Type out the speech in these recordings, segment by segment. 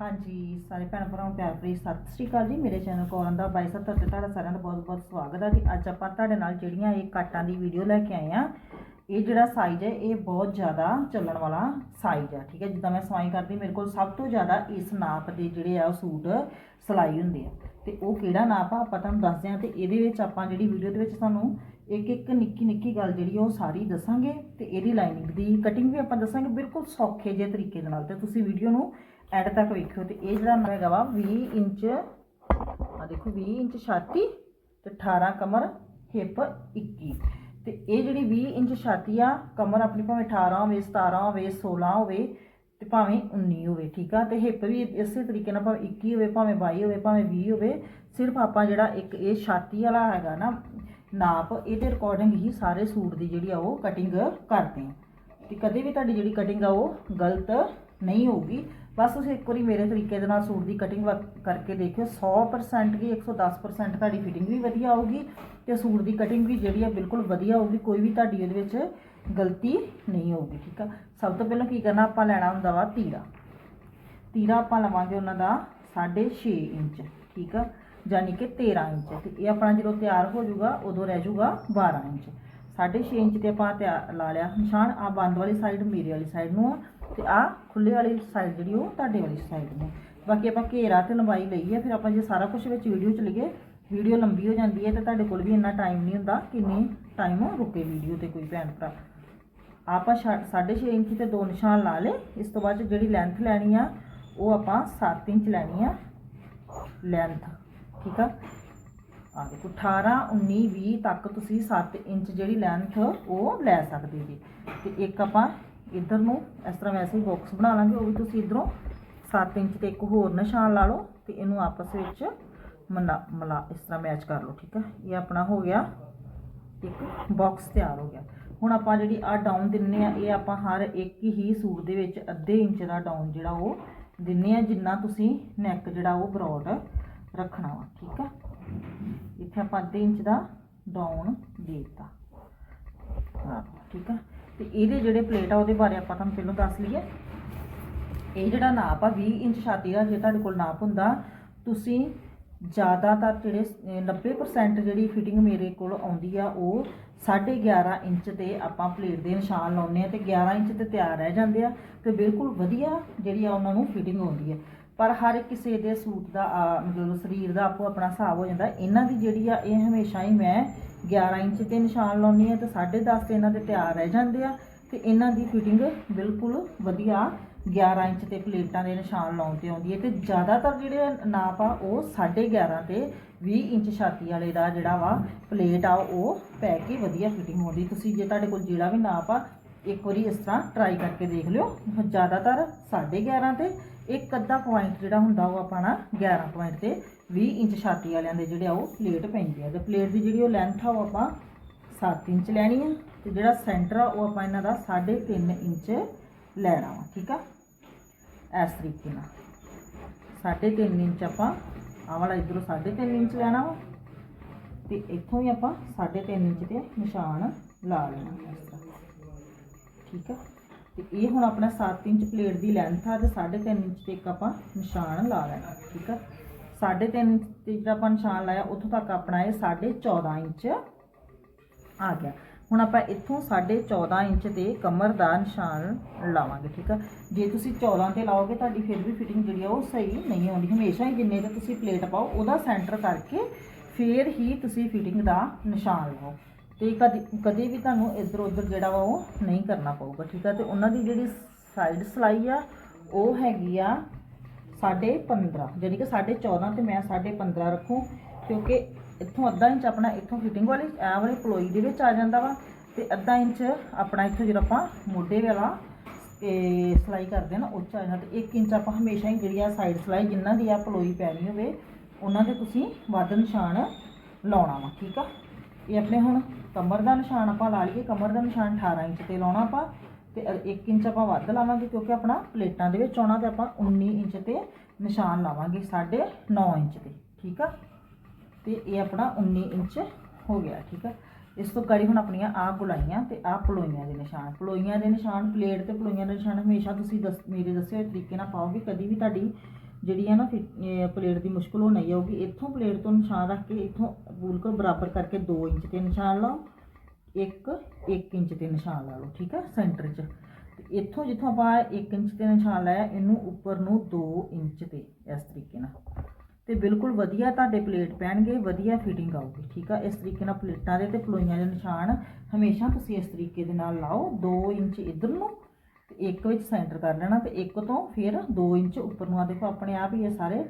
ਹਾਂਜੀ, ਸਾਰੇ ਭੈਣ ਭਰਾਵਾਂ ਨੂੰ ਪਿਆਰ ਭਰੀ ਸਤਿ ਸ੍ਰੀ ਅਕਾਲ ਜੀ। ਮੇਰੇ ਚੈਨਲ ਕੋਰਨ ਦਾ 2270 ਤੇ ਤੁਹਾਡਾ ਸਾਰਿਆਂ ਦਾ ਬਹੁਤ-ਬਹੁਤ ਸਵਾਗਤ ਹੈ ਜੀ। ਅੱਜ ਆਪਾਂ ਤੁਹਾਡੇ ਨਾਲ ਜਿਹੜੀਆਂ ਇਹ ਕਾਟਾਂ ਦੀ ਵੀਡੀਓ ਲੈ ਕੇ ਆਏ ਆ ਇਹ ਜਿਹੜਾ ਸਾਈਜ਼ ਹੈ, ਇਹ ਬਹੁਤ ਜ਼ਿਆਦਾ ਚੱਲਣ ਵਾਲਾ ਸਾਈਜ਼ ਹੈ ਠੀਕ ਹੈ। ਜਿੱਦਾਂ ਮੈਂ ਸਵਾਈ ਕਰਦੀ, ਮੇਰੇ ਕੋਲ ਸਭ ਤੋਂ ਜ਼ਿਆਦਾ ਇਸ ਨਾਪ ਦੇ ਜਿਹੜੇ ਆ ਉਹ ਸੂਟ ਸਿਲਾਈ ਹੁੰਦੇ ਆ। ਤੇ ਉਹ ਕਿਹੜਾ ਨਾਪ ਆ, ਆਪਾਂ ਤੁਹਾਨੂੰ ਦੱਸਦੇ ਆ ਤੇ ਇਹਦੇ ਵਿੱਚ ਆਪਾਂ ਜਿਹੜੀ ਵੀਡੀਓ ਦੇ ਵਿੱਚ ਤੁਹਾਨੂੰ ਇੱਕ ਇੱਕ ਨਿੱਕੀ ਨਿੱਕੀ ਗੱਲ ਜਿਹੜੀ ਆ ਉਹ ਸਾਰੀ ਦੱਸਾਂਗੇ ਤੇ ਇਹਦੀ ਲਾਈਨਿੰਗ ਦੀ ਕਟਿੰਗ ਵੀ ਆਪਾਂ ਦੱਸਾਂਗੇ ਬਿਲਕੁਲ ਸੌਖੇ ਜਿਹੇ ਤਰੀਕੇ ਦੇ ਨਾਲ ਤੇ ਤੁਸੀਂ ਵੀਡੀਓ ਨੂੰ ਐਂਡ ਤੱਕ ਵੇਖਿਓ ਤੇ ਇਹ ਜਿਹੜਾ ਹੈਗਾ ਵਾ 20 ਇੰਚ ਆ ਦੇਖੋ 20 ਇੰਚ ਛਾਤੀ ਤੇ 18 ਕਮਰ ਹਿੱਪ 21 ਤੇ ਇਹ ਜਿਹੜੀ 20 ਇੰਚ ਛਾਤੀ ਆ, ਕਮਰ ਆਪਣੀ ਭਾਵੇਂ 18 ਹੋਵੇ 17 ਹੋਵੇ 16 ਹੋਵੇ ਤੇ ਭਾਵੇਂ 19 ਹੋਵੇ, ਠੀਕ ਆ? ਤੇ ਹਿੱਪ ਵੀ ਇਸੇ ਤਰੀਕੇ ਨਾਲ ਭਾਵੇਂ 21 ਹੋਵੇ, ਭਾਵੇਂ 22 ਹੋਵੇ, ਭਾਵੇਂ 20 ਹੋਵੇ, ਸਿਰਫ ਆਪਾਂ ਜਿਹੜਾ ਇੱਕ ਇਹ ਛਾਤੀ ਵਾਲਾ ਹੈਗਾ ਨਾ ਨਾਪ, ਇਹਦੇ ਅਕੋਰਡਿੰਗ ਹੀ ਸਾਰੇ ਸੂਟ ਦੀ ਜਿਹੜੀ ਆ ਉਹ ਕਟਿੰਗ ਕਰਦੇ ਆ। ਤੇ ਕਦੇ ਵੀ ਤੁਹਾਡੀ ਜਿਹੜੀ ਕਟਿੰਗ ਆ ਉਹ ਗਲਤ ਨਹੀਂ ਹੋਊਗੀ। ਬਸ ਤੁਸੀਂ ਇੱਕ ਵਾਰੀ ਮੇਰੇ ਤਰੀਕੇ ਦੇ ਨਾਲ ਸੂਟ ਦੀ ਕਟਿੰਗ ਕਰਕੇ ਦੇਖਿਓ 100% ਕੀ 110% ਤੁਹਾਡੀ ਫਿਟਿੰਗ ਵੀ ਵਧੀਆ ਆਊਗੀ ਤੇ ਸੂਟ ਦੀ ਕਟਿੰਗ ਵੀ ਜਿਹੜੀ ਆ ਬਿਲਕੁਲ ਵਧੀਆ ਹੋਊਗੀ ਕੋਈ ਵੀ ਤੁਹਾਡੀ ਉਹਦੇ ਵਿੱਚ ਗਲਤੀ ਨਹੀਂ ਹੋਊਗੀ, ਠੀਕ ਆ? ਸਭ ਤੋਂ ਪਹਿਲਾਂ ਕੀ ਕਰਨਾ, ਆਪਾਂ ਲੈਣਾ ਹੁੰਦਾ ਵਾ ਤੀਰਾ। ਤੀਰਾ ਆਪਾਂ ਲਵਾਂਗੇ ਉਹਨਾਂ ਦਾ 6.5 ਇੰਚ, ਠੀਕ ਆ? ਯਾਨੀ ਕਿ 13 ਇੰਚ ਤੇ ਇਹ ਆਪਣਾ ਜਦੋਂ ਤਿਆਰ ਹੋ ਜਾਊਗਾ, ਉਦੋਂ ਰਹਿ ਜਾਊਗਾ 12 ਇੰਚ। 6.5 ਇੰਚ ਤੇ ਆਪਾਂ ਤਿਆਰ ਲਾ ਲਿਆ ਨਿਸ਼ਾਨ। ਆ ਬੰਦ ਵਾਲੀ ਸਾਈਡ ਮੇਰੇ ਵਾਲੀ ਸਾਈਡ ਨੂੰ ਆ। ਤੇ ਆ ਖੁੱਲੇ ਵਾਲੀ ਸਾਈਡ ਜਿਹੜੀ ਉਹ ਤੁਹਾਡੇ ਵਾਲੀ ਸਾਈਡ ਨੂੰ ਬਾਕੀ ਆਪਾਂ ਘੇਰਾ ਤੇ ਲੰਬਾਈ ਲਈ ਹੈ, ਫਿਰ ਆਪਾਂ ਜੇ ਸਾਰਾ ਕੁਝ ਵਿੱਚ ਵੀਡੀਓ ਚ ਲਈਏ ਵੀਡੀਓ ਲੰਬੀ ਹੋ ਜਾਂਦੀ ਹੈ ਤੇ ਤੁਹਾਡੇ ਕੋਲ ਵੀ ਇੰਨਾ ਟਾਈਮ ਨਹੀਂ ਹੁੰਦਾ ਕਿੰਨੇ ਟਾਈਮ ਰੁਕੇ ਵੀਡੀਓ ਤੇ ਕੋਈ ਭੈਣ ਭਰਾ। ਆਪਾਂ 6.5 ਇੰਚ ਤੇ ਦੋ ਨਿਸ਼ਾਨ ਲਾ ਲੇ ਇਸ ਤੋਂ ਬਾਅਦ 'ਚ ਜਿਹੜੀ ਲੈਂਥ ਲੈਣੀ ਆ, ਉਹ ਆਪਾਂ 7 ਇੰਚ ਲੈਣੀ ਆ। ਲੈਂਥ ਠੀਕ ਆ? ਆ ਦੇਖੋ 18 19 20 ਤੱਕ ਤੁਸੀਂ 7 ਇੰਚ ਜਿਹੜੀ ਲੈਂਥ ਉਹ ਲੈ ਸਕਦੇ ਜੀ। ਤੇ ਇੱਕ ਆਪਾਂ ਇਧਰ ਨੂੰ ਇਸ ਤਰ੍ਹਾਂ ਵੈਸੇ ਹੀ ਬਾਕਸ ਬਣਾ ਲਾਂਗੇ, ਉਹ ਵੀ ਤੁਸੀਂ ਇਧਰੋਂ 7 ਇੰਚ ਤੇ ਇੱਕ ਹੋਰ ਨਿਸ਼ਾਨ ਲਾ ਲਓ ਤੇ ਇਹਨੂੰ ਆਪਸ ਵਿੱਚ ਮਨਾ, ਮਲਾ, ਇਸ ਤਰ੍ਹਾਂ ਮੈਚ ਕਰ ਲਓ, ਠੀਕ ਆ? ਇਹ ਆਪਣਾ ਹੋ ਗਿਆ, ਇੱਕ ਬਾਕਸ ਤਿਆਰ ਹੋ ਗਿਆ। ਹੁਣ ਆਪਾਂ ਜਿਹੜੀ ਆ ਡਾਊਨ ਦਿੰਨੇ ਆ, ਇਹ ਆਪਾਂ ਹਰ ਇੱਕ ਹੀ ਸੂਟ ਦੇ ਵਿੱਚ ਅੱਧੇ ਇੰਚ ਦਾ ਡਾਊਨ ਜਿਹੜਾ ਉਹ ਦਿੰਨੇ ਆ, ਜਿੰਨਾ ਤੁਸੀਂ ਨੈਕ ਜਿਹੜਾ ਉਹ ਬਰੋਡ ਰੱਖਣਾ ਵਾ, ਠੀਕ ਆ? ਇੱਥੇ ਆਪਾਂ ਅੱਧੇ ਇੰਚ ਦਾ ਡਾਊਨ ਦੇ ਦਿੱਤਾ। ਠੀਕ ਆ? ਤੇ ਇਹਦੇ ਜਿਹੜੇ ਪਲੇਟ ਆ, ਉਹਦੇ ਬਾਰੇ ਆਪਾਂ ਤੁਹਾਨੂੰ ਪਹਿਲਾਂ ਦੱਸ ਲਈਏ। ਇਹ ਜਿਹੜਾ ਨਾਪ ਆ 20 ਇੰਚ ਛਾਤੀ ਦਾ, ਜੇ ਤੁਹਾਡੇ ਕੋਲ ਨਾਪ ਹੁੰਦਾ, ਤੁਸੀਂ ਜ਼ਿਆਦਾਤਰ ਜਿਹੜੇ, ਅਹ 90% ਜਿਹੜੀ ਫਿਟਿੰਗ ਮੇਰੇ ਕੋਲ ਆਉਂਦੀ ਆ, ਉਹ 11.5 ਇੰਚ ਤੇ ਆਪਾਂ ਪਲੇਟ ਦੇ ਨਿਸ਼ਾਨ ਲਾਉਂਦੇ ਆ ਤੇ 11 ਇੰਚ ਤੇ ਤਿਆਰ ਰਹਿ ਜਾਂਦੇ ਆ ਤੇ ਬਿਲਕੁਲ ਵਧੀਆ ਜਿਹੜੀ ਆ, ਉਹਨਾਂ ਨੂੰ ਫਿਟਿੰਗ ਆਉਂਦੀ ਹੈ ਪਰ ਹਰ ਕਿਸੇ ਦੇ ਸੂਟ ਦਾ ਆ, ਮਤਲਬ ਸਰੀਰ ਦਾ ਆਪੋ ਆਪਣਾ ਹਿਸਾਬ ਹੋ ਜਾਂਦਾ। ਇਹਨਾਂ ਦੀ ਜਿਹੜੀ ਆ ਇਹ ਹਮੇਸ਼ਾ ਹੀ ਮੈਂ 11 ਇੰਚ ਤੇ ਨਿਸ਼ਾਨ ਲਾਉਣੀ ਆ ਤੇ 10.5 ਤੇ ਇਹਨਾਂ ਦੇ ਤਿਆਰ ਰਹਿ ਜਾਂਦੇ ਆ ਤੇ ਇਹਨਾਂ ਦੀ ਫਿਟਿੰਗ ਬਿਲਕੁਲ ਵਧੀਆ 11 ਇੰਚ ਤੇ ਪਲੇਟਾਂ ਦੇ ਨਿਸ਼ਾਨ ਲਾਉਣ ਤੇ ਆਉਂਦੀ ਹੈ ਤੇ ਜ਼ਿਆਦਾਤਰ ਜਿਹੜੇ ਨਾਪ ਆ ਉਹ 11.5 ਤੇ 20 ਇੰਚ ਛਾਤੀ ਵਾਲੇ ਦਾ ਜਿਹੜਾ ਵਾ ਪਲੇਟ ਆ ਉਹ ਪੈ ਕੇ ਵਧੀਆ ਫਿਟਿੰਗ ਹੁੰਦੀ। ਤੁਸੀਂ ਜੇ ਤੁਹਾਡੇ ਕੋਲ ਜਿਹੜਾ ਵੀ ਨਾਪ ਆ ਇੱਕ ਵਾਰੀ ਇਸ ਤਰ੍ਹਾਂ ਟਰਾਈ ਕਰਕੇ ਦੇਖ ਲਿਓ। ਜ਼ਿਆਦਾਤਰ 11.5 ਤੇ ਇੱਕ ਅੱਧਾ ਪੁਆਇੰਟ ਜਿਹੜਾ ਹੁੰਦਾ ਉਹ ਆਪਾਂ ਨਾ 11 ਪੁਆਇੰਟ ਤੇ 20 ਇੰਚ ਛਾਤੀ ਵਾਲਿਆਂ ਦੇ ਜਿਹੜੇ ਆ ਉਹ ਪਲੇਟ ਪੈਂਦੀ ਆ। ਤੇ ਪਲੇਟ ਦੀ ਜਿਹੜੀ ਉਹ ਲੈਂਥ ਆ ਉਹ ਆਪਾਂ 7 ਇੰਚ ਲੈਣੀ ਆ ਤੇ ਜਿਹੜਾ ਸੈਂਟਰ ਆ ਉਹ ਆਪਾਂ ਇਹਨਾਂ ਦਾ 3.5 ਇੰਚ ਲੈਣਾ ਵਾ, ਠੀਕ ਆ? ਇਸ ਤਰੀਕੇ ਨਾਲ। 3.5 ਇੰਚ ਆਪਾਂ ਆਹ ਵਾਲਾ ਇਧਰੋਂ 3.5 ਇੰਚ ਲੈਣਾ ਵਾ। ਤੇ ਇੱਥੋਂ ਹੀ ਆਪਾਂ 3.5 ਇੰਚ ਤੇ ਨਿਸ਼ਾਨ ਲਾ ਲੈਣਾ ਇਸ ਤਰ੍ਹਾਂ। ਠੀਕ ਆ? ਤੇ ਇਹ ਹੁਣ ਆਪਣਾ 7 ਇੰਚ ਪਲੇਟ ਦੀ ਲੈਂਥ ਆ ਤੇ 3.5 ਇੰਚ ਤੇ ਇੱਕ ਆਪਾਂ ਨਿਸ਼ਾਨ ਲਾ ਲੈਣਾ, ਠੀਕ ਆ? 3.5 ਇੰਚ ਤੇ ਜਿਹੜਾ ਆਪਾਂ ਨਿਸ਼ਾਨ ਲਾਇਆ, ਉੱਥੋਂ ਤੱਕ ਆਪਣਾ ਇਹ 14.5 ਇੰਚ ਆ ਗਿਆ। ਹੁਣ ਆਪਾਂ ਇੱਥੋਂ 14.5 ਇੰਚ ਤੇ ਕਮਰ ਦਾ ਨਿਸ਼ਾਨ ਲਾਵਾਂਗੇ, ਠੀਕ ਆ? ਜੇ ਤੁਸੀਂ 14 ਤੇ ਲਾਓਗੇ, ਤੁਹਾਡੀ ਫਿਰ ਵੀ ਫਿਟਿੰਗ ਜਿਹੜੀ ਆ ਉਹ ਸਹੀ ਨਹੀਂ ਆਉਂਦੀ। ਹਮੇਸ਼ਾ ਹੀ ਜਿੰਨੇ ਤੇ ਤੁਸੀਂ ਪਲੇਟ ਪਾਓ, ਉਹਦਾ ਸੈਂਟਰ ਕਰਕੇ ਫਿਰ ਹੀ ਤੁਸੀਂ ਫਿਟਿੰਗ ਦਾ ਨਿਸ਼ਾਨ ਲਾਓ। ਤੇ ਕਦੀ, ਕਦੇ ਵੀ ਤੁਹਾਨੂੰ ਇੱਧਰ ਉੱਧਰ ਜਿਹੜਾ ਵਾ ਉਹ ਨਹੀਂ ਕਰਨਾ ਪਊਗਾ, ਠੀਕ ਆ? ਤੇ ਉਹਨਾਂ ਦੀ ਜਿਹੜੀ ਸਾਈਡ ਸਲਾਈ ਆ, ਉਹ ਹੈਗੀ ਆ 15.5 ਜਾਨੀ ਕਿ 14.5 ਤੇ ਮੈਂ 15.5 ਰੱਖੂ, ਕਿਉਂਕਿ ਇੱਥੋਂ ਅੱਧਾ ਇੰਚ ਆਪਣਾ ਇੱਥੋਂ ਫਿਟਿੰਗ ਵਾਲੀ ਐ ਵਾਲੀ ਪਲੋਈ ਦੇ ਵਿੱਚ ਆ ਜਾਂਦਾ ਵਾ, ਤੇ ਅੱਧਾ ਇੰਚ ਆਪਣਾ ਇੱਥੋਂ ਜਿਹੜਾ ਆਪਾਂ ਮੋਢੇ ਵਾਲਾ ਤੇ ਸਲਾਈ ਕਰਦੇ ਨਾ ਉਹ 'ਚ ਆ ਜਾਂਦਾ। ਤੇ 1 ਇੰਚ ਆਪਾਂ ਹਮੇਸ਼ਾ ਹੀ ਜਿਹੜੀ ਆ ਸਾਈਡ ਸਲਾਈ, ਜਿੰਨਾਂ ਦੀ ਆ ਪਲੋਈ ਪੈਣੀ ਹੋਵੇ, ਉਹਨਾਂ ਦੇ ਤੁਸੀਂ ਵੱਧ ਨਿਸ਼ਾਨ ਲਾਉਣਾ ਵਾ, ਠੀਕ ਆ? ਇਹ ਆਪਣੇ ਹੁਣ ਕਮਰ ਦਾ ਨਿਸ਼ਾਨ ਆਪਾਂ ਲਾ ਲਈਏ, ਕਮਰ ਦਾ ਨਿਸ਼ਾਨ 18 ਇੰਚ ਤੇ ਲਾਉਣਾ ਆਪਾਂ, ਤੇ 1 ਇੰਚ ਆਪਾਂ ਵੱਧ ਲਾਵਾਂਗੇ ਕਿਉਂਕਿ ਆਪਣਾ ਪਲੇਟਾਂ ਦੇ ਵਿੱਚ ਆਉਣਾ ਤੇ ਆਪਾਂ 19 ਇੰਚ ਤੇ ਨਿਸ਼ਾਨ ਲਾਵਾਂਗੇ 9.5 ਇੰਚ ਤੇ, ਠੀਕ ਆ? ਤੇ ਇਹ ਆਪਣਾ 19 ਇੰਚ ਹੋ ਗਿਆ, ਠੀਕ ਆ? ਇਸ ਤੋਂ ਗਾੜੀ ਹੁਣ ਆਪਣੀਆਂ ਆਹ ਗੁਲਾਈਆਂ ਤੇ ਆਹ ਪਲੋਈਆਂ ਦੇ ਨਿਸ਼ਾਨ, ਪਲੋਈਆਂ ਦੇ ਨਿਸ਼ਾਨ, ਪਲੇਟ ਤੇ ਪਲੋਈਆਂ ਦੇ ਨਿਸ਼ਾਨ ਹਮੇਸ਼ਾ ਤੁਸੀਂ ਦੱਸ, ਮੇਰੇ ਦੱਸੇ ਹੋਏ ਤਰੀਕੇ ਨਾਲ ਪਾਓਗੇ ਕਦੀ ਵੀ ਤੁਹਾਡੀ ਜਿਹੜੀ ਆ ਨਾ ਪਲੇਟ ਦੀ ਮੁਸ਼ਕਲ ਹੋ ਨਹੀਂ ਆਊਗੀ। ਇੱਥੋਂ ਪਲੇਟ ਤੋਂ ਨਿਸ਼ਾਨ ਰੱਖ ਕੇ ਇੱਥੋਂ ਬਿਲਕੁਲ ਬਰਾਬਰ ਕਰਕੇ 2 ਇੰਚ ਤੇ ਨਿਸ਼ਾਨ ਲਾਓ, ਇੱਕ 1 ਇੰਚ ਤੇ ਨਿਸ਼ਾਨ ਲਾ ਲਓ, ਠੀਕ ਆ, ਸੈਂਟਰ 'ਚ। ਇੱਥੋਂ ਜਿੱਥੋਂ ਆਪਾਂ 1 ਇੰਚ ਤੇ ਨਿਸ਼ਾਨ ਲਾਇਆ, ਇਹਨੂੰ ਉੱਪਰ ਨੂੰ 2 ਇੰਚ ਤੇ, ਇਸ ਤਰੀਕੇ ਨਾਲ। ਤੇ ਬਿਲਕੁਲ ਵਧੀਆ ਤੁਹਾਡੇ ਪਲੇਟ ਪੈਣਗੇ, ਵਧੀਆ ਫਿਟਿੰਗ ਆਊਗੀ, ਠੀਕ ਆ? ਇਸ ਤਰੀਕੇ ਨਾਲ ਪਲੇਟਾਂ ਦੇ ਤੇ ਪਲੋਈਆਂ ਦੇ ਨਿਸ਼ਾਨ ਹਮੇਸ਼ਾ ਤੁਸੀਂ ਇਸ ਤਰੀਕੇ ਦੇ ਨਾਲ ਲਾਓ 2 ਇੰਚ ਇਧਰ ਨੂੰ ਤੇ ਇੱਕ ਵਿੱਚ ਸੈਂਟਰ ਕਰ ਲੈਣਾ ਤੇ ਇੱਕ ਤੋਂ ਫਿਰ 2 ਇੰਚ ਉੱਪਰ ਨੂੰ। ਆ ਦੇਖੋ, ਆਪਣੇ ਆਪ ਹੀ ਇਹ ਸਾਰੇ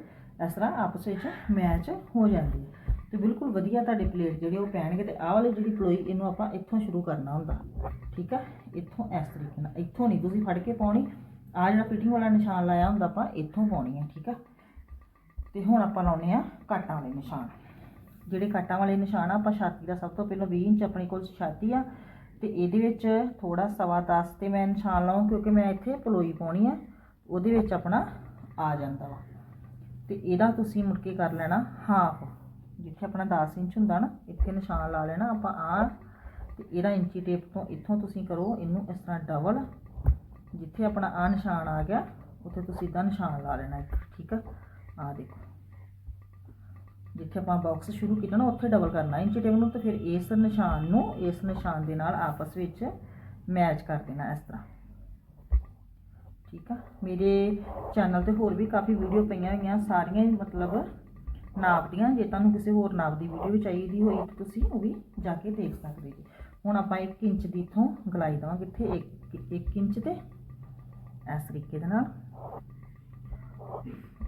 ਇਸ ਤਰ੍ਹਾਂ ਆਪਸ ਵਿੱਚ ਮੈਚ ਹੋ ਜਾਂਦੇ ਆ। ਤੇ ਬਿਲਕੁਲ ਵਧੀਆ ਤੁਹਾਡੇ ਪਲੇਟ ਜਿਹੜੇ ਉਹ ਪੈਣਗੇ ਤੇ ਆਹ ਵਾਲੀ ਜਿਹੜੀ ਪਲੋਈ, ਇਹਨੂੰ ਆਪਾਂ ਇੱਥੋਂ ਸ਼ੁਰੂ ਕਰਨਾ ਹੁੰਦਾ। ਠੀਕ ਆ? ਇੱਥੋਂ ਇਸ ਤਰੀਕੇ ਨਾਲ। ਇੱਥੋਂ ਨਹੀਂ, ਤੁਸੀਂ ਫੜ ਕੇ ਪਾਉਣੀ। ਆ ਜਿਹੜਾ ਫਿਟਿੰਗ ਵਾਲਾ ਨਿਸ਼ਾਨ ਲਾਇਆ ਹੁੰਦਾ ਆਪਾਂ, ਇੱਥੋਂ ਪਾਉਣੀ ਆ। ਠੀਕ ਆ? ਤੇ ਹੁਣ ਆਪਾਂ ਲਾਉਨੇ ਆ ਕਾਟਾਂ ਵਾਲੇ ਨਿਸ਼ਾਨ। ਜਿਹੜੇ ਕਾਟਾਂ ਵਾਲੇ ਨਿਸ਼ਾਨ ਆ, ਆਪਾਂ ਛਾਤੀ ਦਾ ਸਭ ਤੋਂ ਪਹਿਲਾਂ 20 ਇੰਚ ਆਪਣੇ ਕੋਲ ਛਾਤੀ ਆ। ਤੇ ਇਹਦੇ ਵਿੱਚ ਥੋੜਾ ਸਵਾ 10 ਤੇ ਮੈਂ ਨਿਸ਼ਾਨ ਲਾਉਂ ਕਿਉਂਕਿ ਮੈਂ ਇੱਥੇ ਪਲੋਈ ਪਾਉਣੀ ਆ ਉਹਦੇ ਵਿੱਚ ਆਪਣਾ ਆ ਜਾਂਦਾ ਵਾ। ਤੇ ਇਹਦਾ ਤੁਸੀਂ ਮੁੜ ਕੇ ਕਰ ਲੈਣਾ ਹਾਫ। ਜਿੱਥੇ ਆਪਣਾ 10 ਇੰਚ ਹੁੰਦਾ ਨਾ ਇੱਥੇ ਨਿਸ਼ਾਨ ਲਾ ਲੈਣਾ ਆਪਾਂ ਆ। ਤੇ ਇਹਦਾ ਇੰਚੀ ਟੇਪ ਤੋਂ ਇੱਥੋਂ ਤੁਸੀਂ ਕਰੋ ਇਹਨੂੰ ਇਸ ਤਰ੍ਹਾਂ ਡਬਲ। ਜਿੱਥੇ ਆਪਣਾ ਆ ਨਿਸ਼ਾਨ ਆ ਗਿਆ ਉੱਥੇ ਤੁਸੀਂ ਇਦਾਂ ਨਿਸ਼ਾਨ ਲਾ ਲੈਣਾ ਇੱਕ, ਠੀਕ ਆ? ਆ ਦੇਖੋ। ਜਿੱਥੇ ਆਪਾਂ ਬਾਕਸ ਸ਼ੁਰੂ ਕੀਤਾ ਨਾ, ਉੱਥੇ ਡਬਲ ਕਰਨਾ। ਇੰਚੀ ਟੇਬਲ ਨੂੰ ਤੇ ਫਿਰ ਇਸ ਨਿਸ਼ਾਨ ਨੂੰ ਇਸ ਨਿਸ਼ਾਨ ਦੇ ਨਾਲ ਆਪਸ ਵਿੱਚ ਮੈਚ ਕਰ ਦੇਣਾ ਇਸ ਤਰ੍ਹਾਂ। ਠੀਕ ਆ? ਮੇਰੇ ਚੈਨਲ ਤੇ ਹੋਰ ਵੀ ਕਾਫੀ ਵੀਡੀਓ ਪਈਆਂ ਹੋਈਆਂ ਸਾਰੀਆਂ ਹੀ ਮਤਲਬ ਨਾਪ ਦੀਆਂ ਜੇ ਤੁਹਾਨੂੰ ਕਿਸੇ ਹੋਰ ਨਾਪ ਦੀ ਵੀਡੀਓ ਵੀ ਚਾਹੀਦੀ ਹੋਈ ਤਾਂ ਤੁਸੀਂ ਉਹ ਵੀ ਜਾ ਕੇ ਦੇਖ ਸਕਦੇ ਜੀ। ਹੁਣ ਆਪਾਂ 1 ਇੰਚ ਦੀ ਇਥੋਂ ਗਲਾਈ ਦੇਵਾਂਗੇ ਇੱਥੇ 1 1 ਇੰਚ ਤੇ ਇਸ ਤਰੀਕੇ ਦੇ ਨਾਲ।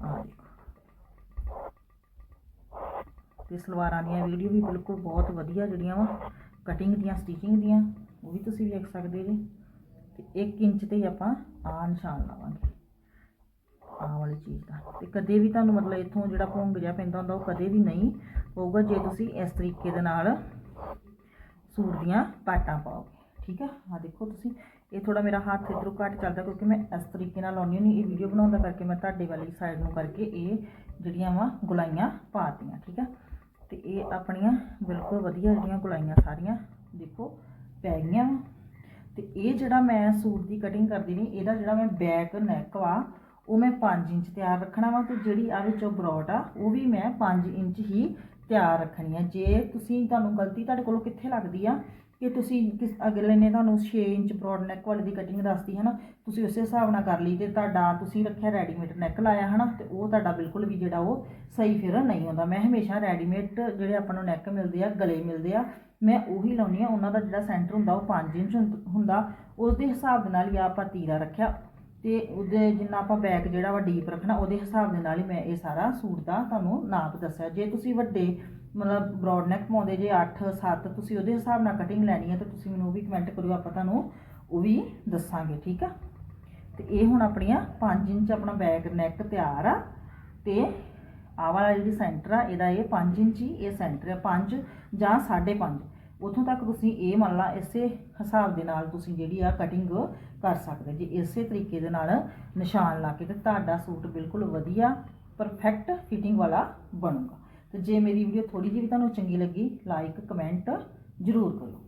ਆ ਦੇਖੋ। ਤੇ ਸਲਵਾਰਾਂ ਦੀਆਂ ਵੀਡੀਓ ਵੀ ਬਿਲਕੁਲ ਬਹੁਤ ਵਧੀਆ ਜਿਹੜੀਆਂ ਵਾ ਕਟਿੰਗ ਦੀਆਂ ਸਟਿਚਿੰਗ ਦੀਆਂ, ਉਹ ਵੀ ਤੁਸੀਂ ਵੇਖ ਸਕਦੇ ਜੀ। ਤੇ 1 ਇੰਚ ਤੇ ਆਪਾਂ ਆ ਨਿਸ਼ਾਨ ਲਾਵਾਂਗੇ। ਆਹ ਵਾਲੀ ਚੀਜ਼ ਦਾ। ਤੇ ਕਦੇ ਵੀ ਤੁਹਾਨੂੰ ਮਤਲਬ ਇੱਥੋਂ ਜਿਹੜਾ ਭੁੰਗ ਜਿਹਾ ਪੈਂਦਾ ਹੁੰਦਾ, ਉਹ ਕਦੇ ਵੀ ਨਹੀਂ ਹੋਊਗਾ ਜੇ ਤੁਸੀਂ ਇਸ ਤਰੀਕੇ ਦੇ ਨਾਲ ਸੂਟ ਦੀਆਂ ਪਾਟਾਂ ਪਾਓਗੇ। ਠੀਕ ਹੈ ਆ ਦੇਖੋ ਤੁਸੀਂ। ਇਹ ਥੋੜਾ ਮੇਰਾ ਹੱਥ ਇਧਰੋਂ ਘੱਟ ਚੱਲਦਾ ਕਿਉਂਕਿ ਮੈਂ ਇਸ ਤਰੀਕੇ ਨਾਲ ਲਾਉਣੀ ਹੁੰਦੀ, ਇਹ ਵੀਡੀਓ ਬਣਾਉਂਦਾ ਕਰਕੇ ਮੈਂ ਤੁਹਾਡੇ ਵਾਲੀ ਸਾਈਡ ਨੂੰ ਕਰਕੇ ਇਹ ਜਿਹੜੀਆਂ ਵਾ, ਗੁਲਾਈਆਂ ਪਾਤੀਆਂ ਠੀਕ ਹੈ ਤੇ ਇਹ ਆਪਣੀਆਂ ਬਿਲਕੁਲ ਵਧੀਆ ਜਿਹੜੀਆਂ ਗੁਲਾਈਆਂ ਸਾਰੀਆਂ ਦੇਖੋ ਪੈ ਗਈਆਂ ਵਾਂ। ਤੇ ਇਹ ਜਿਹੜਾ ਮੈਂ ਸੂਟ ਦੀ ਕਟਿੰਗ ਕਰਦੀ ਨਹੀਂ ਇਹਦਾ ਜਿਹੜਾ ਮੈਂ ਬੈਕ ਨੈਕ ਵਾ, ਉਹ ਮੈਂ 5 ਇੰਚ ਤਿਆਰ ਰੱਖਣਾ ਵਾ ਤੇ ਜਿਹੜੀ ਆ ਵਿੱਚੋਂ ਬਰੋਡ ਆ, ਉਹ ਵੀ ਮੈਂ 5 ਇੰਚ ਹੀ ਤਿਆਰ ਰੱਖਣੀ ਆ ਜੇ ਤੁਸੀਂ ਤੁਹਾਨੂੰ ਗਲਤੀ ਤੁਹਾਡੇ ਕੋਲੋਂ ਕਿੱਥੇ ਲੱਗਦੀ ਆ ਕਿ ਤੁਸੀਂ ਕਿਸ ਅਗਲੇ ਨੇ ਤੁਹਾਨੂੰ 6 ਇੰਚ ਬਰੋਡ ਨੈਕ ਵਾਲੇ ਦੀ ਕਟਿੰਗ ਦੱਸਦੀ ਹੈ ਨਾ ਤੁਸੀਂ ਉਸੇ ਹਿਸਾਬ ਨਾਲ ਕਰ ਲਈ ਤੇ ਤੁਹਾਡਾ ਤੁਸੀਂ ਰੱਖਿਆ ਰੈਡੀਮੇਡ ਨੈਕ ਲਾਇਆ ਹੈ ਨਾ ਤੇ ਉਹ ਤੁਹਾਡਾ ਬਿਲਕੁਲ ਵੀ ਜਿਹੜਾ ਉਹ ਸਹੀ ਫਿਰ ਨਹੀਂ ਆਉਂਦਾ। ਮੈਂ ਹਮੇਸ਼ਾ ਰੈਡੀਮੇਡ ਜਿਹੜੇ ਆਪਾਂ ਨੂੰ ਨੈਕ ਮਿਲਦੇ ਆ, ਗਲੇ ਮਿਲਦੇ ਆ, ਮੈਂ ਉਹੀ ਲਾਉਣੀ ਆ ਉਹਨਾਂ ਦਾ ਜਿਹੜਾ ਸੈਂਟਰ ਹੁੰਦਾ, ਉਹ 5 ਇੰਚ ਹੁੰ- ਹੁੰਦਾ। ਉਸ ਦੇ ਹਿਸਾਬ ਦੇ ਨਾਲ ਹੀ ਆਪਾਂ ਤੀਰਾ ਰੱਖਿਆ। ਤੇ ਉਹਦੇ ਜਿੰਨਾ ਆਪਾਂ ਬੈਕ ਜਿਹੜਾ ਵਾ ਡੀਪ ਰੱਖਣਾ, ਉਹਦੇ ਹਿਸਾਬ ਦੇ ਨਾਲ ਹੀ ਮੈਂ ਇਹ ਸਾਰਾ ਸੂਟ ਦਾ ਤੁਹਾਨੂੰ ਨਾਪ ਦੱਸਿਆ। ਜੇ ਤੁਸੀਂ ਵੱਡੇ ਮਤਲਬ ਬ੍ਰੌਡ ਨੈਕ ਪਾਉਂਦੇ ਜੇ 8 7 ਤੁਸੀਂ ਉਹਦੇ ਹਿਸਾਬ ਨਾਲ ਕਟਿੰਗ ਲੈਣੀ ਹੈ ਤਾਂ ਤੁਸੀਂ ਮੈਨੂੰ ਉਹ ਵੀ ਕਮੈਂਟ ਕਰਿਓ, ਆਪਾਂ ਤੁਹਾਨੂੰ ਉਹ ਵੀ ਦੱਸਾਂਗੇ, ਠੀਕ ਆ? ਤੇ ਇਹ ਹੁਣ ਆਪਣੀਆਂ 5 ਇੰਚ ਆਪਣਾ ਬੈਕ ਨੈਕ ਤਿਆਰ ਆ ਤੇ ਆ ਵਾਲਾ ਜਿਹੜੀ ਸੈਂਟਰ ਆ, ਇਹਦਾ ਇਹ 5 ਇੰਚ ਹੀ ਇਹ ਸੈਂਟਰ ਆ 5 ਜਾਂ 5.5 ਉਥੋਂ ਤੱਕ ਤੁਸੀਂ ਇਹ ਮੰਨ ਲਾ ਇਸੇ ਹਿਸਾਬ ਦੇ ਨਾਲ ਤੁਸੀਂ ਜਿਹੜੀ ਆ ਕਟਿੰਗ ਕਰ ਸਕਦੇ ਜੇ, ਇਸੇ ਤਰੀਕੇ ਦੇ ਨਾਲ ਨਿਸ਼ਾਨ ਲਾ ਕੇ ਤੇ ਤੁਹਾਡਾ ਸੂਟ ਬਿਲਕੁਲ ਵਧੀਆ ਪਰਫੈਕਟ ਫਿਟਿੰਗ ਵਾਲਾ ਬਣੂਗਾ। ਤੇ ਜੇ ਮੇਰੀ ਵੀਡੀਓ ਥੋੜੀ ਜਿਹੀ ਵੀ ਤੁਹਾਨੂੰ ਚੰਗੀ ਲੱਗੀ ਲਾਈਕ ਕਮੈਂਟ ਜ਼ਰੂਰ ਕਰੋ।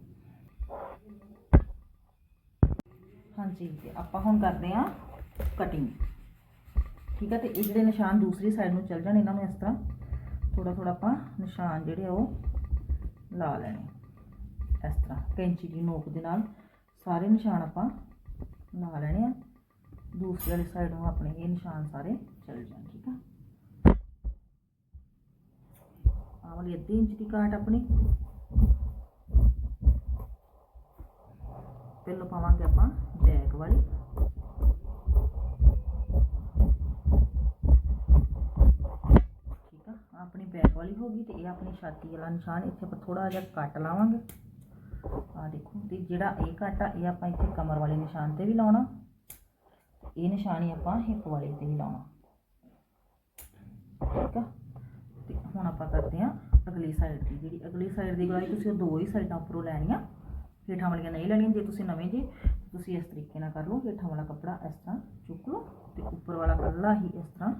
ਹਾਂਜੀ, ਤੇ ਆਪਾਂ ਹੁਣ ਕਰਦੇ ਆ ਕਟਿੰਗ ਠੀਕ ਹੈ ਤੇ ਇਹ ਜਿਹੜੇ ਨਿਸ਼ਾਨ ਦੂਸਰੀ ਸਾਈਡ ਨੂੰ ਚੱਲ ਜਾਣ, ਇਹਨਾਂ ਨੂੰ ਇਸ ਤਰ੍ਹਾਂ ਥੋੜਾ ਥੋੜਾ ਆਪਾਂ ਨਿਸ਼ਾਨ ਜਿਹੜੇ ਆ ਉਹ ਲਾ ਲੈਣੇ। ਇਸ ਤਰ੍ਹਾਂ ਕੈਂਚੀ ਦੀ ਨੋਕ ਦੇ ਨਾਲ ਸਾਰੇ ਨਿਸ਼ਾਨ ਆਪਾਂ ਲਾ ਲੈਣੇ ਆ। ਦੂਸਰੀ ਵਾਲੀ ਸਾਈਡ ਨੂੰ ਆਪਣੇ ਇਹ ਨਿਸ਼ਾਨ ਸਾਰੇ ਚੱਲ ਜਾਣ, ਠੀਕ ਆ? ਆਹ ਵਾਲੀ ਅੱਧੀ ਇੰਚ ਦੀ ਕਾਟ ਆਪਣੀ। ਪਹਿਲਾਂ ਪਾਵਾਂਗੇ ਆਪਾਂ ਬੈਕ ਵਾਲੀ। ਠੀਕ ਆ ਆਪਣੀ ਬੈਕ ਵਾਲੀ ਹੋ ਗਈ ਤੇ ਇਹ ਆਪਣੀ ਛਾਤੀ ਵਾਲਾ ਨਿਸ਼ਾਨ, ਇੱਥੇ ਆਪਾਂ ਥੋੜਾ ਜਿਹਾ ਕੱਟ ਲਾਵਾਂਗੇ। ਆ ਦੇਖੋ, ਤੇ ਜਿਹੜਾ ਇਹ ਕੱਟ ਆ, ਇਹ ਆਪਾਂ ਇੱਥੇ ਕਮਰ ਵਾਲੇ ਨਿਸ਼ਾਨ ਤੇ ਵੀ ਲਾਉਣਾ, ਇਹ ਨਿਸ਼ਾਨ ਹੀ ਆਪਾਂ ਹਿੱਪ ਵਾਲੇ ਤੇ ਵੀ ਲਾਉਣਾ। ਠੀਕ ਆ, ਤੇ ਹੁਣ ਆਪਾਂ ਕਰਦੇ ਆ ਅਗਲੀ ਸਾਈਡ ਦੀ ਜਿਹੜੀ ਅਗਲੀ ਸਾਈਡ ਦੀ ਗਲਾਈ ਤੁਸੀਂ ਉਹ ਦੋ ਹੀ ਸਾਈਡਾਂ ਉੱਪਰੋਂ ਲੈਣੀਆਂ। ਹੇਠਾਂ ਵਾਲੀਆਂ ਨਹੀਂ ਲੈਣੀਆਂ ਜੇ ਤੁਸੀਂ ਨਵੇਂ ਜੇ ਤੁਸੀਂ ਇਸ ਤਰੀਕੇ ਨਾਲ ਕਰ ਲਓ ਹੇਠਾਂ ਵਾਲਾ ਕੱਪੜਾ ਇਸ ਤਰ੍ਹਾਂ ਚੁੱਕ ਲਓ ਤੇ ਉੱਪਰ ਵਾਲਾ ਕੱਲਾ ਹੀ ਇਸ ਤਰ੍ਹਾਂ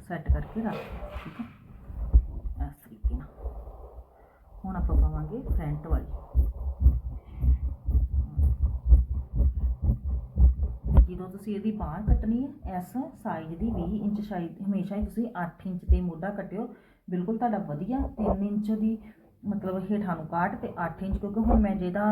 ਸੈੱਟ ਕਰਕੇ ਰੱਖ ਲਓ, ਠੀਕ ਹੈ? ਇਸ ਤਰੀਕੇ ਨਾਲ। ਹੁਣ ਆਪਾਂ ਪਾਵਾਂਗੇ ਫਰੰਟ ਵਾਲੀ। ਜਦੋਂ ਤੁਸੀਂ ਇਹਦੀ ਬਾਂਹ ਕੱਟਣੀ ਹੈ ਇਸ ਸਾਈਜ਼ ਦੀ 20 ਇੰਚ ਸਾਈਜ਼ ਹਮੇਸ਼ਾ ਹੀ ਤੁਸੀਂ 8 ਇੰਚ ਤੇ ਮੋਢਾ ਕੱਟਿਓ ਬਿਲਕੁਲ ਤੁਹਾਡਾ ਵਧੀਆ 3 ਇੰਚ ਦੀ ਮਤਲਬ ਹੇਠਾਂ ਨੂੰ ਕਾਟ ਤੇ 8 ਇੰਚ, ਕਿਉਂਕਿ ਹੁਣ ਮੈਂ ਜਿਹਦਾ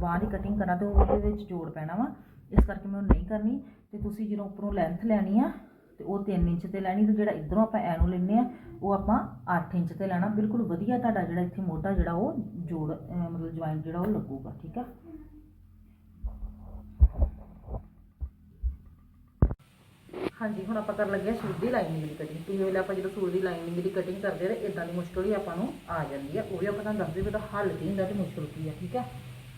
ਬਾਹਰ ਦੀ ਕਟਿੰਗ ਕਰਾਂ ਤੇ ਉਹਦੇ ਵਿੱਚ ਜੋੜ ਪੈਣਾ ਵਾ। ਇਸ ਕਰਕੇ ਮੈਂ ਉਹ ਨਹੀਂ ਕਰਨੀ। ਤੇ ਤੁਸੀਂ ਜਦੋਂ ਉੱਪਰੋਂ ਲੈਂਥ ਲੈਣੀ ਆ, ਤੇ ਉਹ 3 ਇੰਚ ਤੇ ਲੈਣੀ ਤੇ ਜਿਹੜਾ ਇਧਰੋਂ ਆਪਾਂ ਐ ਨੂੰ ਲੈਨੇ ਆ, ਉਹ ਆਪਾਂ 8 ਇੰਚ ਤੇ ਲੈਣਾ। ਬਿਲਕੁਲ ਵਧੀਆ ਤੁਹਾਡਾ ਜਿਹੜਾ ਇੱਥੇ ਮੋਢਾ ਜਿਹੜਾ ਉਹ ਜੋੜ ਮਤਲਬ ਜੁਆਇੰਟ ਜਿਹੜਾ ਉਹ ਲੱਗੂਗਾ, ਠੀਕ ਆ? ਹਾਂਜੀ, ਹੁਣ ਆਪਾਂ ਕਰਨ ਲੱਗੇ ਆ ਸੂਟ ਦੀ ਲਾਈਨਿੰਗ ਦੀ ਕਟਿੰਗ ਤੁਸੀਂ ਵੇਲੇ ਆਪਾਂ ਜਦੋਂ ਸੂਟ ਦੀ ਲਾਈਨਿੰਗ ਦੀ ਕਟਿੰਗ ਕਰਦੇ ਆ ਤੇ ਇਦਾਂ ਦੀ ਮੁਸ਼ਕਲ ਹੀ ਆਪਾਂ ਨੂੰ ਆ ਜਾਂਦੀ ਆ ਉਹ ਵੀ ਆਪਾਂ ਤੁਹਾਨੂੰ ਦੱਸਦੇ ਵੀ ਉਹਦਾ ਹੱਲ ਕੀ ਹੁੰਦਾ ਤੇ ਮੁਸ਼ਕਲ ਕੀ ਆ ਠੀਕ ਆ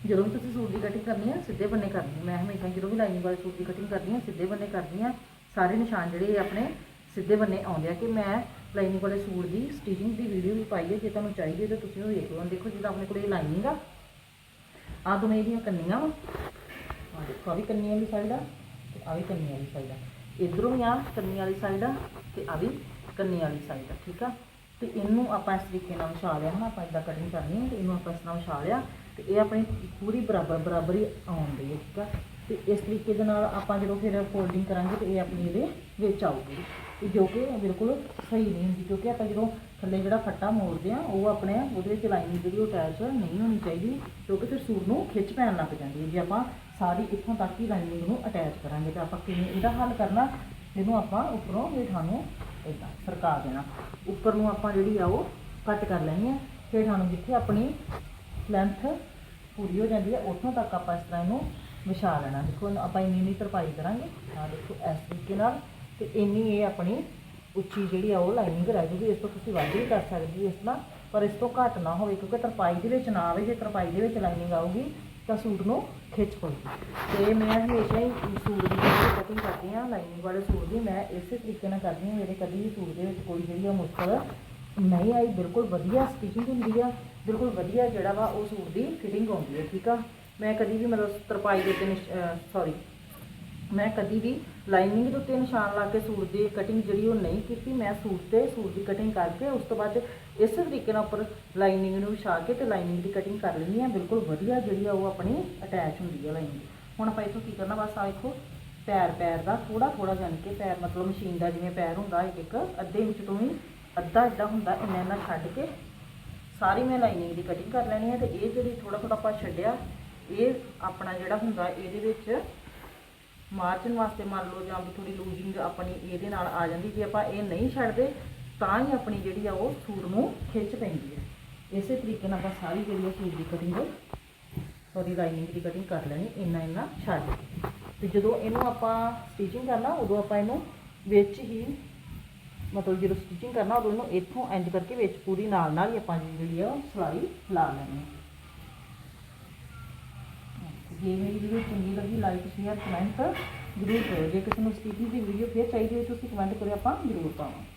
ਜਦੋਂ ਵੀ ਤੁਸੀਂ ਸੂਟ ਦੀ ਕਟਿੰਗ ਕਰਨੀ ਆ ਸਿੱਧੇ ਬੰਨੇ ਕਰਨੀ ਮੈਂ ਹਮੇਸ਼ਾ ਜਦੋਂ ਵੀ ਲਾਈਨਿੰਗ ਵਾਲੇ ਸੂਟ ਦੀ ਕਟਿੰਗ ਕਰਦੀ ਆ ਸਿੱਧੇ ਬੰਨੇ ਕਰਦੀ ਆ ਸਾਰੇ ਨਿਸ਼ਾਨ ਜਿਹੜੇ ਆ ਆਪਣੇ ਸਿੱਧੇ ਬੰਨੇ ਆਉਂਦੇ ਆ ਕਿ ਮੈਂ ਲਾਈਨਿੰਗ ਵਾਲੇ ਸੂਟ ਦੀ ਸਟਿਚਿੰਗ ਦੀ ਵੀਡੀਓ ਵੀ ਪਾਈ ਹੈ, ਜੇ ਤੁਹਾਨੂੰ ਚਾਹੀਦੀ ਹੈ ਤਾਂ ਤੁਸੀਂ ਉਹ ਦੇਖ ਲਓ। ਦੇਖੋ ਜਿੱਦਾਂ ਆਪਣੇ ਕੋਲ ਇਹ ਲਾਈਨਿੰਗ ਆ ਆ ਦੋਵੇਂ ਇਹਦੀਆਂ ਕੰਨੀਆਂ ਵਾ। ਆ ਦੇਖੋ ਆ ਵੀ ਕੰਨੀਆਂ ਵਾਲੀ ਸਾਈਡ ਆ ਤੇ ਆ ਵੀ ਕੰਨੀਆਂ ਵਾਲੀ ਸਾਈਡ ਆ। ਇਧਰੋਂ ਵੀ ਆ, ਕੰਨੀ ਵਾਲੀ ਸਾਈਡ ਆ ਤੇ ਆ ਵੀ ਕੰਨੀ ਵਾਲੀ ਸਾਈਡ ਆ ਠੀਕ ਆ? ਤੇ ਇਹਨੂੰ ਆਪਾਂ ਇਸ ਤਰੀਕੇ ਨਾਲ ਵਿਛਾ ਲਿਆ ਹਨਾ, ਆਪਾਂ ਇਦਾਂ ਕਟਿੰਗ ਕਰਨੀ ਹੈ ਤੇ ਇਹਨੂੰ ਆਪਾਂ ਇਸ ਤਰ੍ਹਾਂ ਵਿਛਾ ਲਿਆ ਤੇ ਇਹ ਆਪਣੀ ਪੂਰੀ ਬਰਾਬਰ ਬਰਾਬਰ ਹੀ ਆਉਂਦੀ ਹੈ ਠੀਕ ਆ? ਤੇ ਇਸ ਤਰੀਕੇ ਦੇ ਨਾਲ ਆਪਾਂ ਜਦੋਂ ਫਿਰ ਫੋਲਡਿੰਗ ਕਰਾਂਗੇ ਤੇ ਇਹ ਆਪਣੀ ਇਹਦੇ ਵਿੱਚ ਆਊਗੀ, ਤੇ ਜੋ ਕਿ ਬਿਲਕੁਲ ਸਹੀ ਨਹੀਂ ਹੁੰਦੀ, ਕਿਉਂਕਿ ਆਪਾਂ ਜਦੋਂ ਥੱਲੇ ਜਿਹੜਾ ਫੱਟਾ ਮੋੜਦੇ ਆ, ਉਹ ਆਪਣੇ ਉਹਦੇ ਵਿੱਚ ਲਾਈਨਿੰਗ ਜਿਹੜੀ ਉਹ ਅਟੈਚ ਨਹੀਂ ਹੋਣੀ ਚਾਹੀਦੀ ਕਿਉਂਕਿ ਫਿਰ ਸੂਟ ਨੂੰ ਖਿੱਚ ਪੈਣ ਲੱਗ ਜਾਂਦੀ ਹੈ। ਜੇ ਆਪਾਂ ਸਾਰੀ ਇੱਥੋਂ ਤੱਕ ਹੀ ਲਾਈਨਿੰਗ ਨੂੰ ਅਟੈਚ ਕਰਾਂਗੇ ਤਾਂ ਆਪਾਂ ਕਿਵੇਂ ਇਹਦਾ ਹੱਲ ਕਰਨਾ, ਇਹਨੂੰ ਆਪਾਂ ਉੱਪਰੋਂ ਹੇਠਾਂ ਨੂੰ ਇਦਾਂ ਸਰਕਾ ਦੇਣਾ। ਉੱਪਰ ਨੂੰ ਆਪਾਂ ਜਿਹੜੀ ਆ ਉਹ ਕੱਟ ਕਰ ਲੈਣੀ ਹੈ ਹੇਠਾਂ ਨੂੰ ਜਿੱਥੇ ਆਪਣੀ ਲੈਂਥ ਪੂਰੀ ਹੋ ਜਾਂਦੀ ਹੈ ਉੱਥੋਂ ਤੱਕ ਆਪਾਂ ਇਸ ਤਰ੍ਹਾਂ ਇਹਨੂੰ ਵਿਛਾ ਲੈਣਾ। ਦੇਖੋ ਆਪਾਂ ਇੰਨੀ ਇੰਨੀ ਤਰਪਾਈ ਕਰਾਂਗੇ। ਆ ਦੇਖੋ, ਇਸ ਤਰੀਕੇ ਨਾਲ ਤੇ ਇੰਨੀ ਇਹ ਆਪਣੀ ਉੱਚੀ ਜਿਹੜੀ ਆ ਉਹ ਲਾਈਨਿੰਗ ਰਹਿ ਜੂਗੀ। ਇਸ ਤੋਂ ਤੁਸੀਂ ਵੱਧ ਵੀ ਕਰ ਸਕਦੇ ਹੋ ਇਸ ਤਰ੍ਹਾਂ, ਪਰ ਇਸ ਤੋਂ ਘੱਟ ਨਾ ਹੋਵੇ, ਕਿਉਂਕਿ ਤਰਪਾਈ ਦੇ ਵਿੱਚ ਨਾ ਆਵੇ। ਜੇ ਤਰਪਾਈ ਦੇ ਵਿੱਚ ਲਾਈਨਿੰਗ ਆਊਗੀ ਤਾਂ ਸੂਟ ਨੂੰ ਖਿੱਚ ਪਊਗੀ ਤੇ ਮੈਂ ਹਮੇਸ਼ਾ ਹੀ ਸੂਟ ਦੀ ਕਟਿੰਗ ਕਰਦੀ ਹਾਂ, ਲਾਈਨਿੰਗ ਵਾਲੇ ਸੂਟ ਦੀ, ਮੈਂ ਇਸੇ ਤਰੀਕੇ ਨਾਲ ਕਰਦੀ ਹਾਂ, ਮੇਰੇ ਕਦੀ ਵੀ ਸੂਟ ਦੇ ਵਿੱਚ ਕੋਈ ਜਿਹੜੀ ਆ ਮੁਸ਼ਕਲ ਨਹੀਂ ਆਈ, ਬਿਲਕੁਲ ਵਧੀਆ ਸਟਿਚਿੰਗ ਹੁੰਦੀ ਆ, ਬਿਲਕੁਲ ਵਧੀਆ ਜਿਹੜਾ ਵਾ ਉਹ ਸੂਟ ਦੀ ਫਿਟਿੰਗ ਆਉਂਦੀ ਹੈ ਠੀਕ ਆ? ਮੈਂ ਕਦੀ ਵੀ ਮਤਲਬ ਤਰਪਾਈ ਦੇ ਉੱਤੇ ਸੌਰੀ ਮੈਂ ਕਦੀ ਵੀ ਲਾਈਨਿੰਗ ਦੇ ਉੱਤੇ ਨਿਸ਼ਾਨ ਲਾ ਕੇ ਸੂਟ ਦੀ ਕਟਿੰਗ ਜਿਹੜੀ ਉਹ ਨਹੀਂ ਕੀਤੀ, ਮੈਂ ਸੂਟ ਤੇ ਸੂਟ ਦੀ ਕਟਿੰਗ ਕਰਕੇ ਉਸ ਤੋਂ ਬਾਅਦ ਇਸ ਤਰੀਕੇ ਨਾਲ ਉੱਪਰ ਲਾਈਨਿੰਗ ਨੂੰ ਵਿਛਾ ਕੇ ਤੇ ਲਾਈਨਿੰਗ ਦੀ ਕਟਿੰਗ ਕਰ ਲੈਂਦੀ ਆ ਬਿਲਕੁਲ ਵਧੀਆ ਜਿਹੜੀ ਆ ਉਹ ਆਪਣੀ ਅਟੈਚ ਹੁੰਦੀ ਆ ਲਾਈਨਿੰਗ ਹੁਣ ਆਪਾਂ ਇਥੋਂ ਕੀ ਕਰਨਾ, ਬਸ ਆ ਦੇਖੋ, ਪੈਰ ਪੈਰ ਦਾ ਥੋੜਾ ਥੋੜਾ ਜਾਣ ਕੇ ਪੈਰ ਮਤਲਬ ਮਸ਼ੀਨ ਦਾ ਜਿਵੇਂ ਪੈਰ ਹੁੰਦਾ, ਇੱਕ ਇੱਕ ਅੱਧੇ ਇੰਚ ਤੋਂ ਵੀ ਅੱਧਾ ਅੱਧਾ ਹੁੰਦਾ, ਇੰਨਾ ਇੰਨਾ ਛੱਡ ਕੇ ਸਾਰੀ ਮੈਂ ਲਾਈਨਿੰਗ ਦੀ ਕਟਿੰਗ ਕਰ ਲੈਣੀ ਹੈ ਤੇ ਇਹ ਜਿਹੜੀ ਥੋੜਾ ਥੋੜਾ ਆਪਾਂ ਛੱਡਿਆ, ਇਹ ਆਪਣਾ ਜਿਹੜਾ ਹੁੰਦਾ, ਇਹਦੇ ਵਿੱਚ ਮਾਰਜਨ ਵਾਸਤੇ ਮੰਨ ਲਓ ਜਾਂ ਵੀ ਥੋੜੀ ਲੂਜ਼ਿੰਗ ਆਪਣੀ ਇਹਦੇ ਨਾਲ ਆ ਜਾਂਦੀ, ਜੇ ਆਪਾਂ ਇਹ ਨਹੀਂ ਛੱਡਦੇ, ਤਾਂ ਹੀ ਆਪਣੀ ਜਿਹੜੀ ਆ ਉਹ ਸੂਟ ਨੂੰ ਖਿੱਚ ਪੈਂਦੀ ਹੈ। ਇਸੇ ਤਰੀਕੇ ਨਾਲ ਆਪਾਂ ਸਾਰੀ ਜਿਹੜੀ ਆ ਸੂਟ ਦੀ ਕਟਿੰਗ ਸੌਰੀ ਲਾਈਨਿੰਗ ਦੀ ਕਟਿੰਗ ਕਰ ਲੈਣੀ, ਇੰਨਾ ਇੰਨਾ ਛੱਡ ਕੇ। ਤੇ ਜਦੋਂ ਇਹਨੂੰ ਆਪਾਂ ਸਟਿਚਿੰਗ ਕਰਨਾ, ਉਦੋਂ ਆਪਾਂ ਇਹਨੂੰ ਵਿੱਚ ਹੀ, ਮਤਲਬ ਜਦੋਂ ਸਟਿਚਿੰਗ ਕਰਨਾ, ਉਦੋਂ ਇਹਨੂੰ ਇੱਥੋਂ ਇੰਜ ਕਰਕੇ ਵਿੱਚ ਪੂਰੀ ਨਾਲ ਨਾਲ ਹੀ ਆਪਾਂ ਜਿਹੜੀ ਆ ਉਹ ਸਿਲਾਈ ਲਾ ਲੈਣੀ ਜੇ ਮੇਰੀ ਵੀਡੀਓ ਚੰਗੀ ਲੱਗੀ ਲਾਈਕ ਸ਼ੇਅਰ ਕਮੈਂਟ ਜ਼ਰੂਰ ਕਰੋ। ਜੇ ਕਿਸੇ ਨੂੰ ਸਟਿਚਿੰਗ ਦੀ ਵੀਡੀਓ ਫੇਰ ਚਾਹੀਦੀ ਹੋਵੇ, ਤੁਸੀਂ ਕਮੈਂਟ ਕਰਿਓ, ਆਪਾਂ ਜ਼ਰੂਰ ਪਾਵਾਂਗੇ।